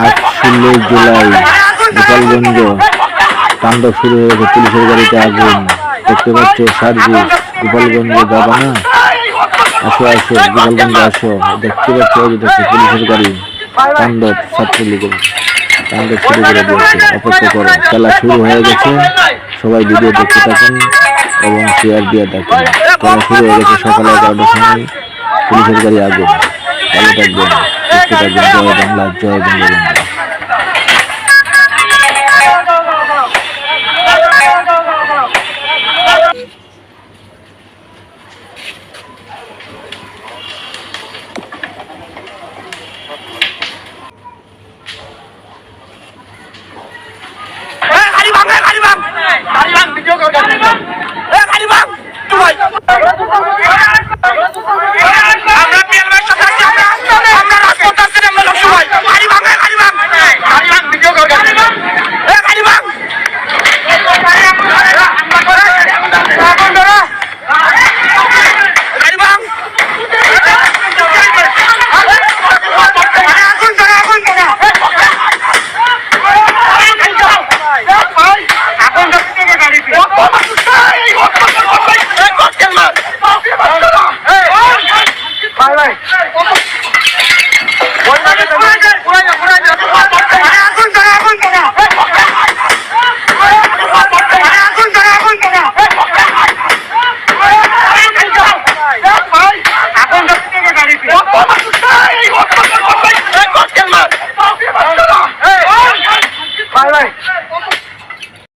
আজ ষোলোই জুলাই, গোপালগঞ্জ। তাণ্ডব শুরু হয়ে গেছে, পুলিশের গাড়িতে আগুন। দেখতে পাচ্ছ, সার্জি, গোপালগঞ্জে যাবা না? আসো আসো, গোপালগঞ্জে আসো। দেখতে পাচ্ছ দেখছ পুলিশের গাড়ি। তাণ্ডব ছাত্রলীগের। তাণ্ডব শুরু করে দিয়েছে। অপেক্ষা করো, খেলা শুরু হয়ে গেছে। সবাই ভিডিও দেখতে থাকুন এবং শেয়ার দিয়ে থাকুন। খেলা শুরু হয়ে গেছে সকালে এগারোটার সময়। পুলিশের গাড়ি আগুন। ভালো থাকবেন। Trước khi chúng tôi vẫn là chơi bên người mình Hadi bang, hadi bang. Hadi bang, video kau dah. Bye bye.